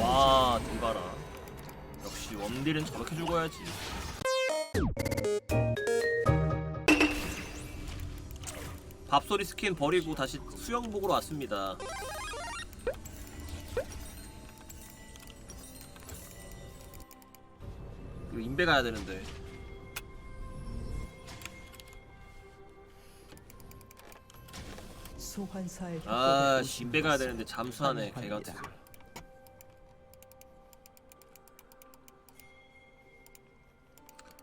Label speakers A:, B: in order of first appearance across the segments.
A: 와 디바라. 역시 원딜은 저렇게 죽어야지. 밥소리 스킨 버리고 다시 수영복으로 왔습니다. 이거 인베 가야 되는데
B: 소환사의
A: 아 씨, 인베 가야 되는데 잠수하네
B: 환영합니다.
A: 개같은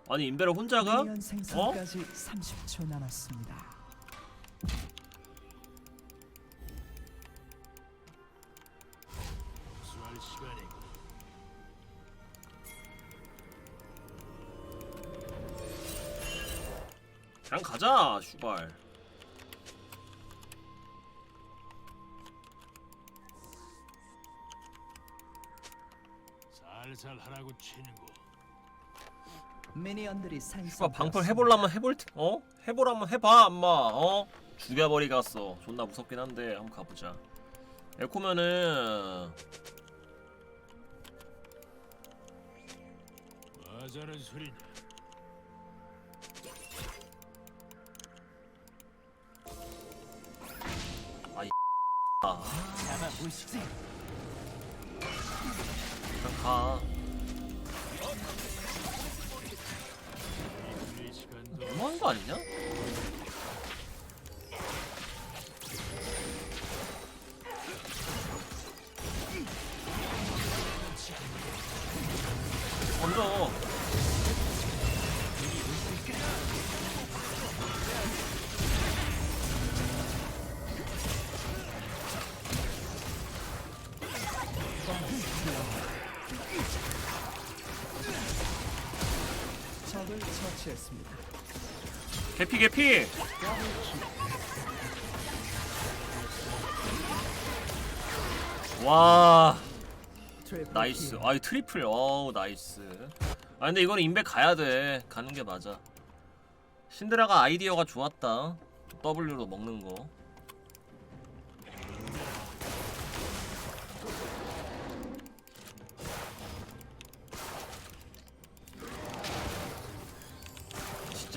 A: 아니 인베를 혼자 가?
B: 미니언 생성까지 30초 남았습니다.
A: 그냥 가자 슈발
C: 살살 하라고 치는고
B: 미니언들이
A: 슈발
B: 생성.
A: 방풀 해볼라면 해볼 테, 어? 해보라면 해봐 엄마 어? 죽여버리겠어 존나 무섭긴 한데 한번 가보자 에코면은
C: 뭐하자는 소리냐
A: 아
B: 잡아보시지.
A: 가
C: 우리 시간도
A: 너무한 거 아니냐?
B: 처치했습니다.
A: 개피 개피. 와. 나이스.
B: 킬.
A: 아이 트리플. 어우 나이스. 아 근데 이거는 인베 가야 돼. 가는 게 맞아. 신드라가 아이디어가 좋았다. W로 먹는 거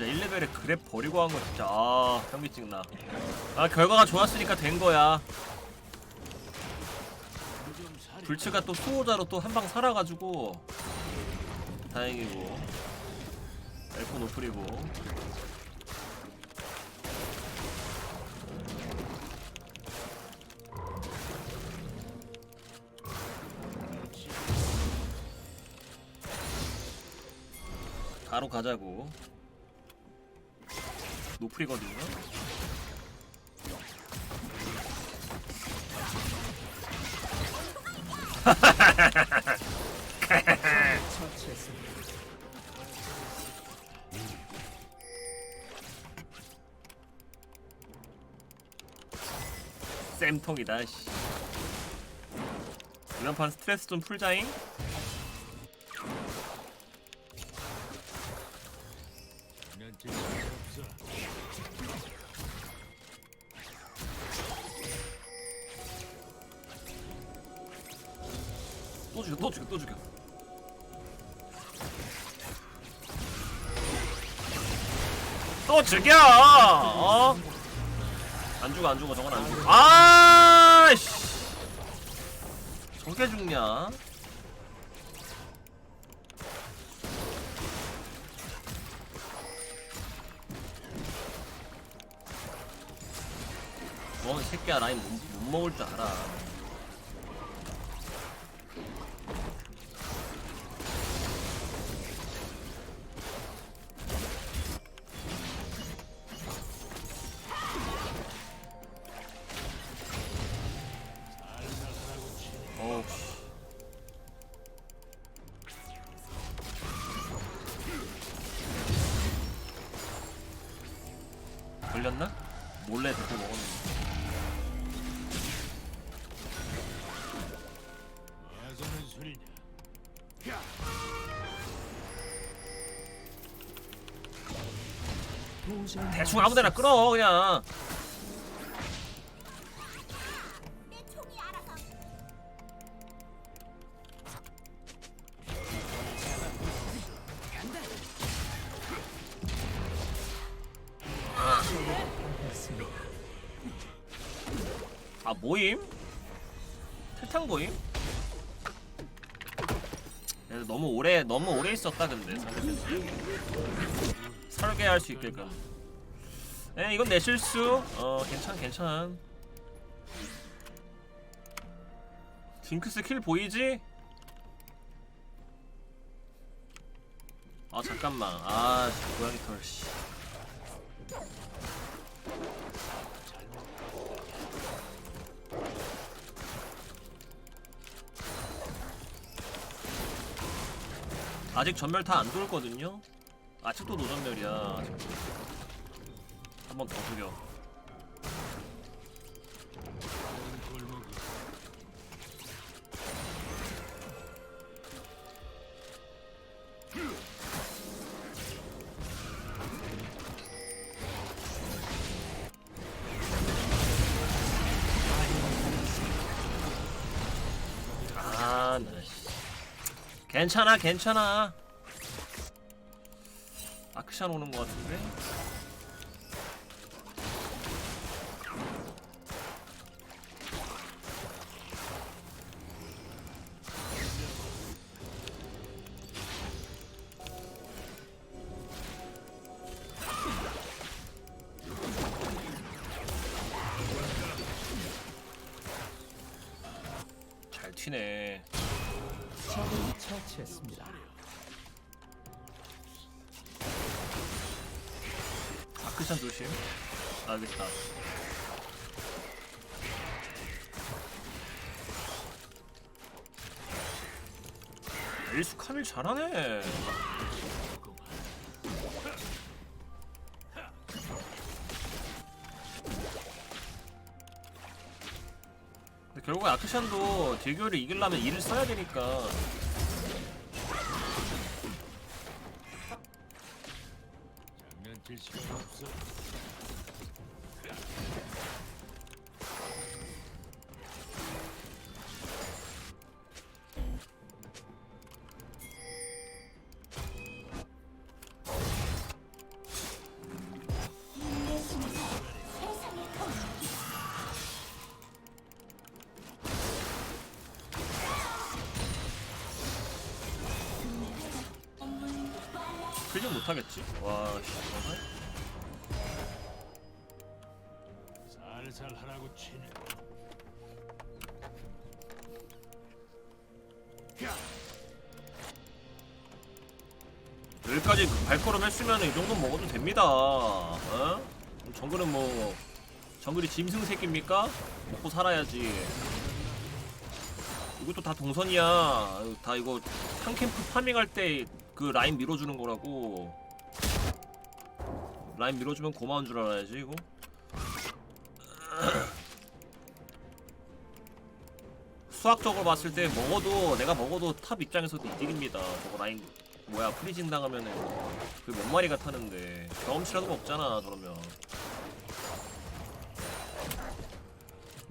A: 진짜 1레벨에 그랩 버리고 한 거 진짜 아 현기증 나아 결과가 좋았으니까 된 거야. 불츠가 또 수호자로 또 한 방 살아가지고. 다행이고. 엘프 노플이고. 바로 가자고 노플이거든요. 쌤통이다 씨. 이번 판 스트레스 좀 풀자잉 또 죽여! 어? 안 죽어 안 죽어 저건 안 죽어. 아씨! 저게 죽냐? 뭐이 새끼야 라인 못, 못 먹을 줄 알아 대충 아무데나 끌어 그냥 아 모임? 탈탕 모임? 너무 오래 너무 오래 있었다 근데 설계할 수 있게끔 에 이건 내 실수. 어 괜찮 괜찮. 징크스 킬 보이지? 아 잠깐만. 아 고양이 털 씨. 아직 전멸 다 안 돌거든요. 아직도 노전멸이야. 한 번 더 죽여. 아. 괜찮아, 괜찮아. 아크샨 오는 것 같은데? 튀네.
B: 적을 처치했습니다.
A: 아크샨 조심. 알겠다. 일수 카밀 잘하네. 결국에 아크샨도 딜교를 이기려면 일을 써야 되니까 클릭 못하겠지? 와, 씨.
C: 살살 하라고 치네.
A: 여기까지 그 발걸음 했으면 이 정도 먹어도 됩니다. 어? 정글은 뭐 정글이 짐승 새끼입니까? 먹고 살아야지. 이것도 다 동선이야. 다 이거 한 캠프 파밍할 때 그 라인 밀어주는 거라고. 라인 밀어주면 고마운 줄 알아야지 이거. 수학적으로 봤을 때 먹어도 내가 먹어도 탑 입장에서도 이득입니다. 저거 라인 뭐야 프리징 당하면은 그몇 마리가 타는데 경험치라도 먹잖아 저러면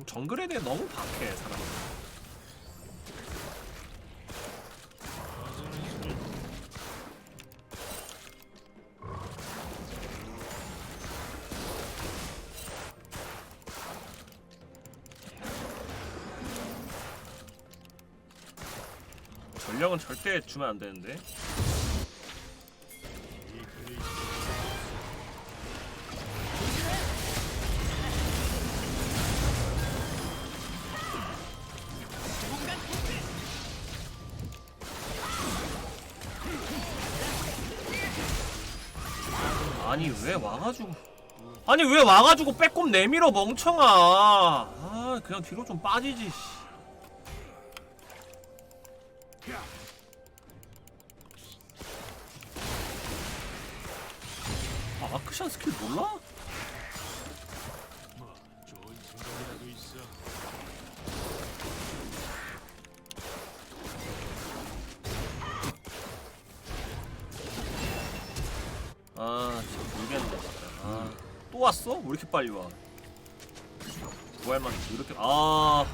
A: 정글에 대해 너무 박해 사람 전령은 절대 주면 안 되는데. 아니 왜 와가지고. 아니 왜 와가지고 빼꼼 내밀어 멍청아. 아 그냥 뒤로 좀 빠지지 빨리 와. 부활만 왜 이렇게 아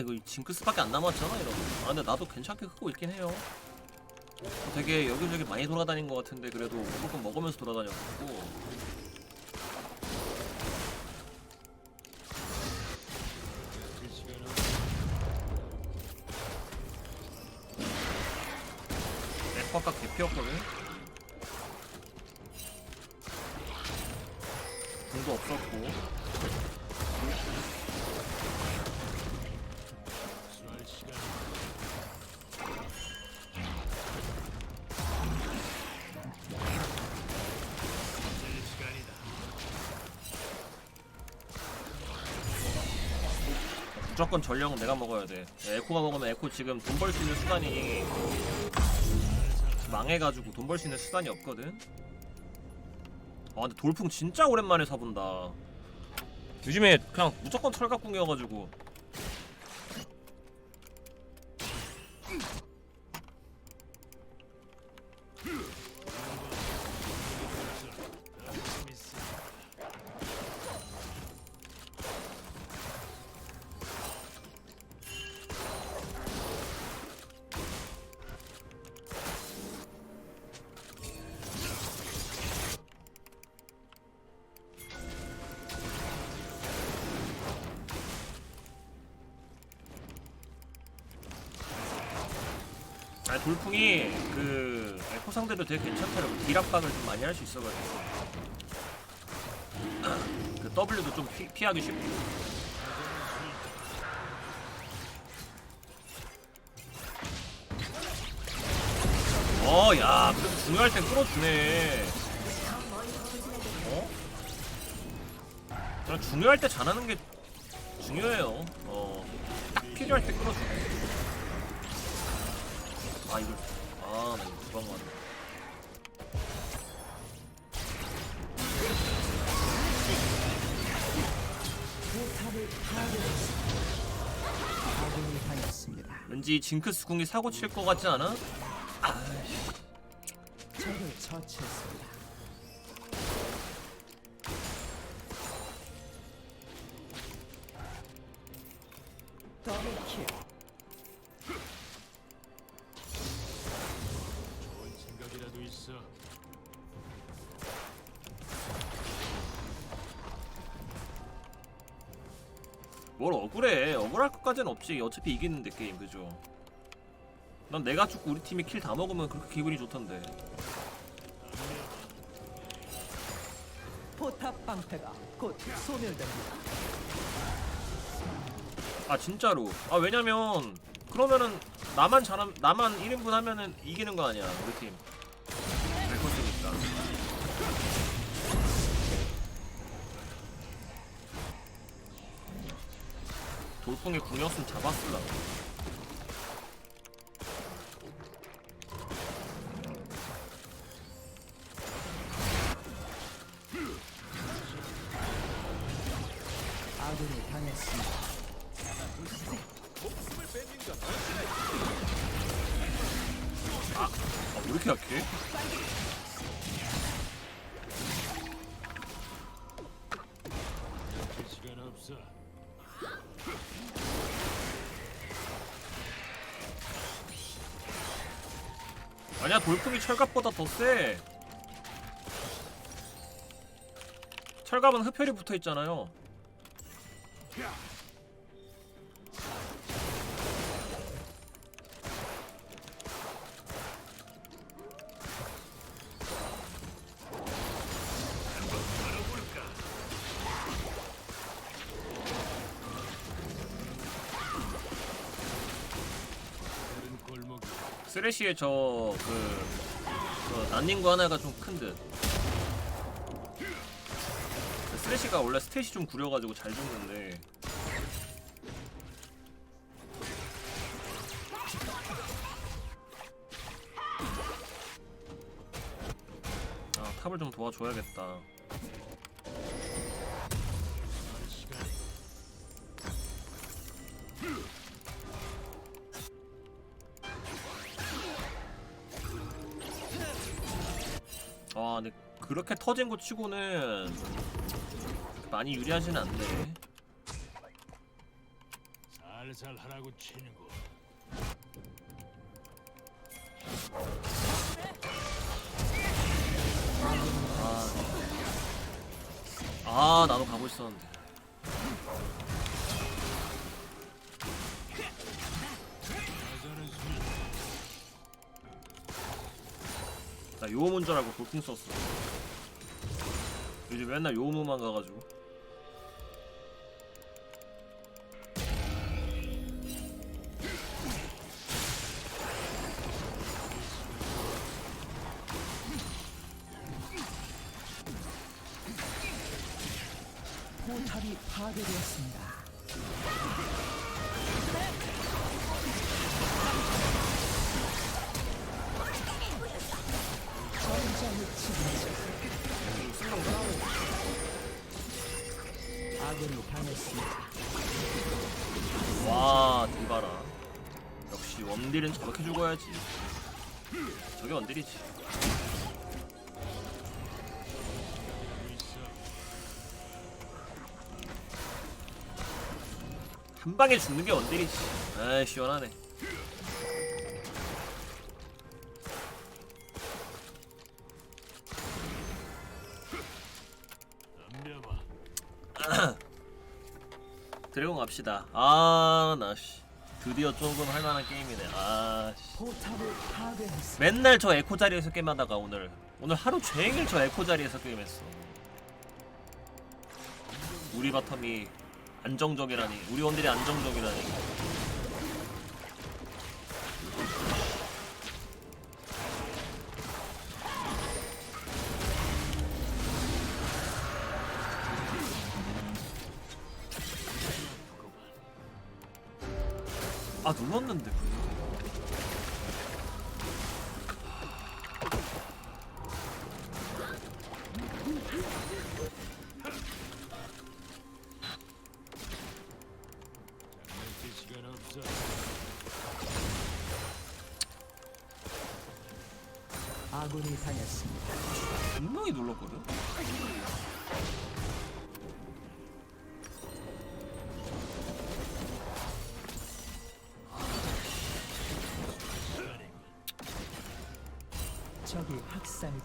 A: 이거 징크스밖에 안 남았잖아 이러면 아 근데 나도 괜찮게 크고 있긴 해요. 되게 여기저기 많이 돌아다닌 것 같은데 그래도 무조건 먹으면서 돌아다녔고. 에코 아까 개피였거든? 궁도 없었고 무조건 전령은 내가 먹어야 돼. 에코가 먹으면 에코 지금 돈 벌 수 있는 수단이 망해가지고 돈 벌 수 있는 수단이 없거든. 아 근데 돌풍 진짜 오랜만에 사본다. 요즘에 그냥 무조건 철갑궁이어가지고 상대로 되게 괜찮더라고. 딜 압박을 좀 많이 할 수 있어가지고. 그 W도 좀 피, 피하기 쉽고. 어야 그래도 중요할 땐 끌어주네. 어? 그냥 중요할 때 잘하는 게 중요해요. 어딱 필요할 때 끌어주네. 아 이거 아나 이거 두방 맞네 왠지 징크스 궁이 사고 칠 것 같지 않아?
B: 적을 처치
A: 뭘 억울해. 억울할 것까지는 없지. 어차피 이기는데 게임 그죠? 난 내가 죽고 우리 팀이 킬 다 먹으면 그렇게 기분이 좋던데.
B: 포탑 방패가 곧 소멸됩니다.
A: 아 진짜로. 아 왜냐면 그러면은 나만 잘함 나만 1인분 하면은 이기는 거 아니야 우리 팀 돌풍에 궁이었으면 잡았을라
B: 아군이 당했습니다.
A: 아 왜 이렇게 약해?
C: 질 시간 없어.
A: 아니야 돌풍이 철갑보다 더 세. 철갑은 흡혈이 붙어 있잖아요. 쓰레쉬의 저그 그 난닝구 하나가 좀 큰 듯. 그 쓰레쉬가 원래 스탯이 좀 구려가지고 잘 죽는데. 아 탑을 좀 도와줘야겠다. 그렇게 터진 거 치고는 많이 유리하진 않네.
C: 살살 하라고 치는 거.
A: 아, 나도 가고 있었는데. 나줄 알고 도킹 썼어. 요즘 맨날 요음만 가가지고. 와, 디바라. 역시 원딜은 저렇게 죽어야지. 저게 원딜이지. 한 방에 죽는 게 원딜이지. 아, 시원하네. 갑시다. 아, 나 씨. 드디어 조금 할만한 게임이네. 아, 씨. 맨날 저 에코 자리에서 게임하다가 오늘 오늘 하루 종일 저 에코 자리에서 게임했어. 우리 바텀이 안정적이라니, 우리 원딜이 안정적이라니. 눌렀는데.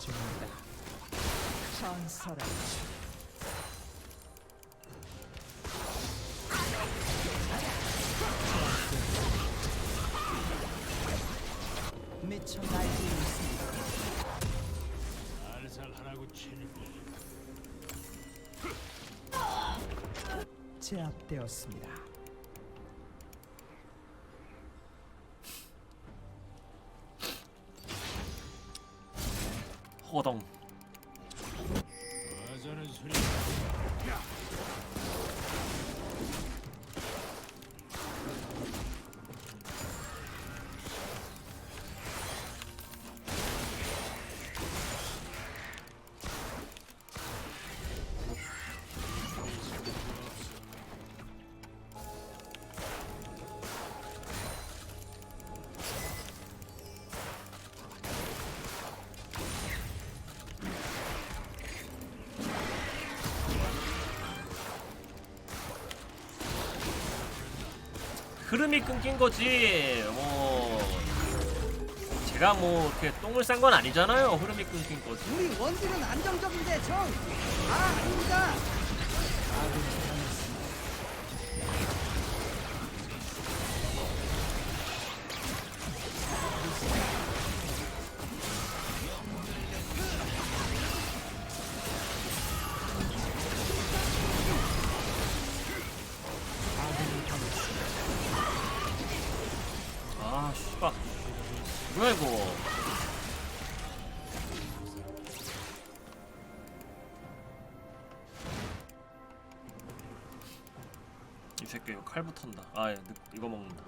B: 중입니다. 전설의 주. 미쳐 날뛰고 있습니다.
C: 살살 하라고 치는 거.
B: 제압되었습니다.
C: 我懂
A: 흐름이 끊긴 거지. 뭐 제가 뭐 이렇게 똥을 싼 건 아니잖아요. 흐름이 끊긴 거지.
D: 우리 원딜은 안정적인데 정! 아 아닙니다!
A: 씨발. 뭐야 이거? 이 새끼 이거 칼 붙었나? 아, 예, 늑- 이거 먹는다.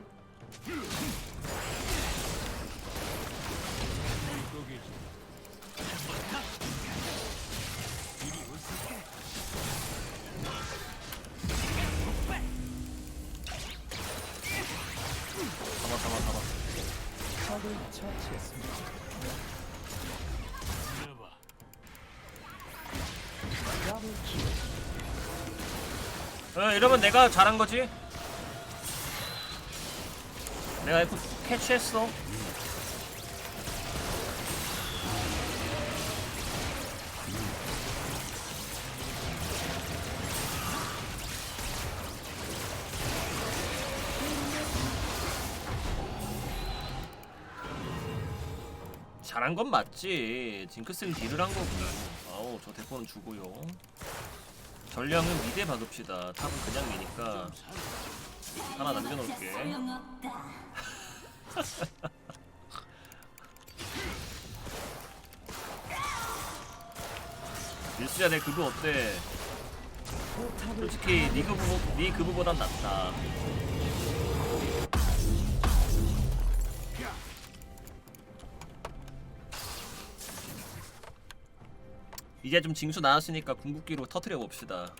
C: 적을 처치했습니다.
A: 어, 이러면 내가 잘한 거지. 내가 이거 캐치했어. 잘한 건 맞지. 징크스는 딜을 한 거고. 아우 저 대포는 주고요. 전령은 미대 박읍시다. 탑은 그냥 미니까 하나 남겨놓을게. 밀수야 내 급여 어때? 솔직히 네 급여 네 급여보단 낫다. 이제 좀 징수 나왔으니까 궁극기로 터트려 봅시다.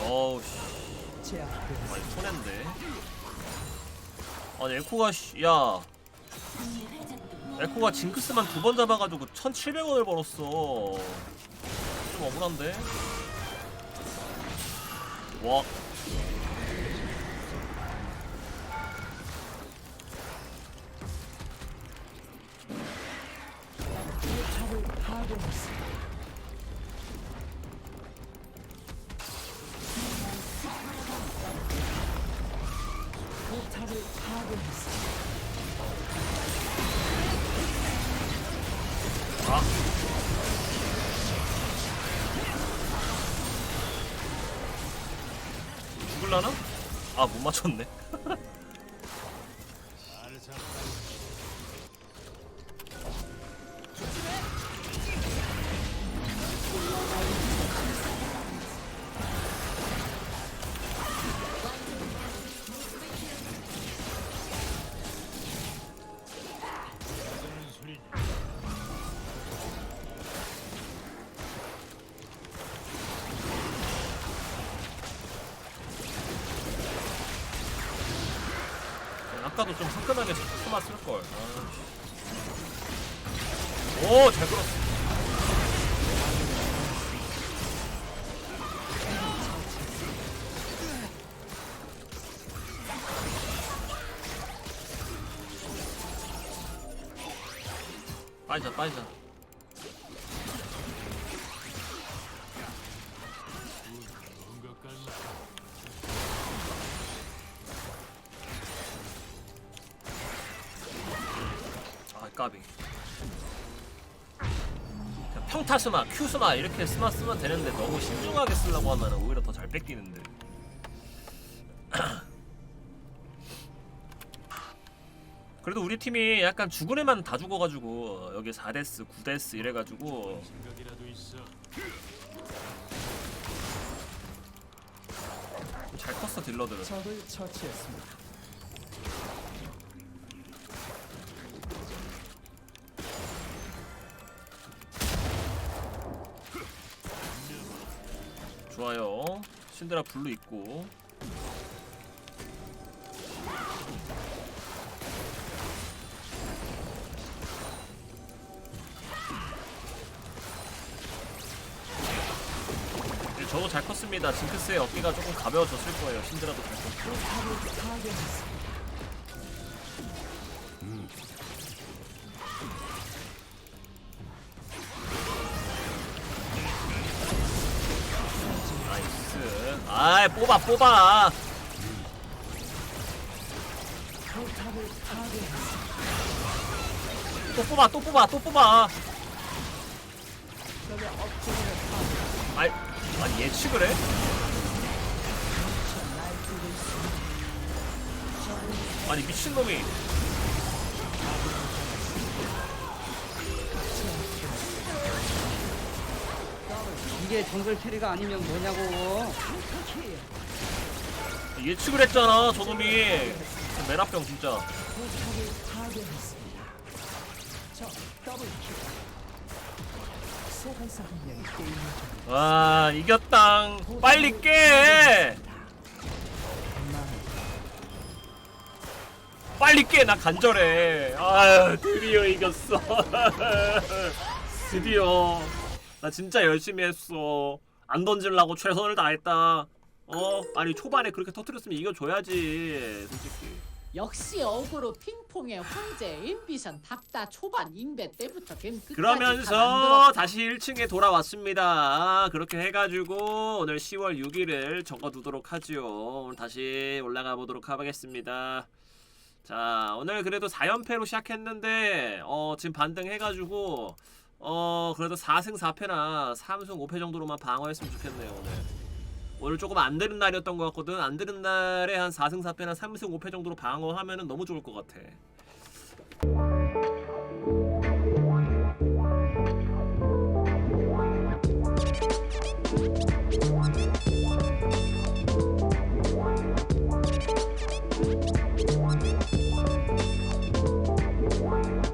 A: 어우 씨. 많이 손해인데. 아니 에코가 씨, 야 에코가 징크스만 두 번 잡아가지고 1,700원을 벌었어. 좀 억울한데. 와. 죽을라나? 아 못 맞췄네. 빠지자, 빠지자. 아, 까비. 평타 스마, 큐 스마 이렇게 스마 쓰면 되는데 너무 신중하게 쓰려고 하면 오히려 더 잘 뺏기는데. 그래도 우리 팀이 약간 죽은 애만 다 죽어가지고 여기 4데스, 9데스 이래가지고. 좀잘 컸어 딜러들은.
B: 적을 처치했습니다.
A: 좋아요. 신드라 블루 있고. 컸습니다. 징크스의 어깨가 조금 가벼워졌을 거예요. 신드라도 잘 컸고. 나이스. 아이 뽑아 뽑아. 또 뽑아 또 뽑아 또 뽑아. 아이 아니 예측을 해? 아니 미친 놈이.
D: 이게 정글 캐리가 아니면 뭐냐고.
A: 예측을 했잖아 저놈이. 메라병 진짜.
B: 포탑을 파괴했습니다. 적 더블 킬. 소환사 한 명이 게임을 중.
A: 와 이겼당. 빨리 깨.
B: 만
A: 빨리 깨 나 간절해. 아 드디어 이겼어. 드디어. 나 진짜 열심히 했어. 안 던질라고 최선을 다했다. 어 아니 초반에 그렇게 터트렸으면 이겨줘야지 솔직히
E: 역시 어그로 핑퐁의 황제 앰비션 닥다 초반 인베 때부터 걘 끝까지 다
A: 그러면서. 다시 1층에 돌아왔습니다. 그렇게 해가지고 오늘 10월 6일을 적어두도록 하지요. 오늘 다시 올라가 보도록 하겠습니다. 자 오늘 그래도 4연패로 시작했는데 어 지금 반등해가지고 어 그래도 4승 4패나 3승 5패 정도로만 방어했으면 좋겠네요 오늘. 오늘 조금 안 되는 날이었던 것 같거든. 안 되는 날에 한 4승 4패나 3승 5패 정도로 방어하면은 너무 좋을 것 같아.